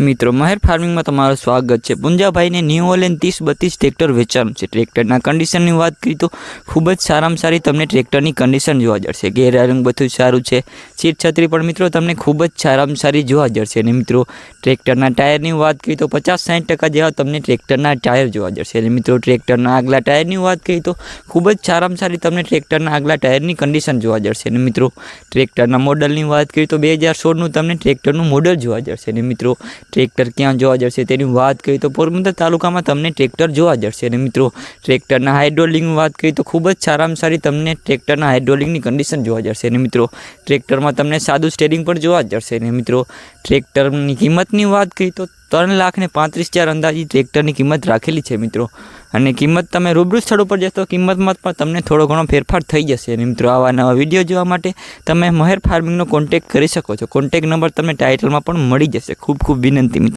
મિત્રો, મહેર ફાર્મિંગમાં તમારું સ્વાગત છે. પુંજાભાઈને ન્યૂ તીસ ત્રીસ બત્રીસ ટ્રેક્ટર વેચાણ છે. ટ્રેક્ટરના કન્ડિશનની વાત કરી તો ખૂબ જ સારામાં સારી તમને ટ્રેક્ટરની કન્ડિશન જોવા જશે ગેર રંગ બધું સારું છે. સીટ છત્રી પણ મિત્રો તમને ખૂબ જ સારામાં સારી જોવા જશે અને મિત્રો, ટ્રેક્ટરના ટાયરની વાત કરી તો પચાસ સાઠ ટકા જેવા તમને ટ્રેક્ટરના ટાયર જોવા જશે અને મિત્રો, ટ્રેક્ટરના આગલા ટાયરની વાત કરી તો ખૂબ જ સારામાં સારી તમને ટ્રેક્ટરના આગલા ટાયરની કન્ડિશન જોવા જશે અને મિત્રો, ટ્રેક્ટરના મોડલની વાત કરી તો બે હજાર સોળનું તમને ટ્રેક્ટરનું મોડલ જોવા જશે અને મિત્રો ટ્રેક્ટર ક્યાં જોવા જશે તેની વાત કરીએ તો પોરબંદર તાલુકામાં તમને ટ્રેક્ટર જોવા જશે અને મિત્રો, ટ્રેક્ટરના હાઇડ્રોલિંગની વાત કરીએ તો ખૂબ જ સારામાં સારી તમને ટ્રેક્ટરના હાઇડ્રોલિંગની કન્ડિશન જોવા જશે અને મિત્રો, ટ્રેક્ટરમાં તમને સાદું સ્ટેરિંગ પણ જોવા જશે અને મિત્રો, ટ્રેક્ટરની કિંમતની વાત કરીએ તો ત્રણ લાખ ને પાંત્રીસ હજાર અંદાજી ટ્રેક્ટરની કિંમત રાખેલી છે મિત્રો. અને કિંમત તમે રૂબરૂ સ્થળ ઉપર જશો કિંમતમાં પણ તમને થોડો ઘણો ફેરફાર થઈ જશે. અને મિત્રો, આવા નવા વીડિયો જોવા માટે તમે મહેર ફાર્મિંગનો કોન્ટેક્ટ કરી શકો છો. કોન્ટેક્ટ નંબર તમને ટાઇટલમાં પણ મળી જશે. ખૂબ ખૂબ વિનંતી મિત્રો.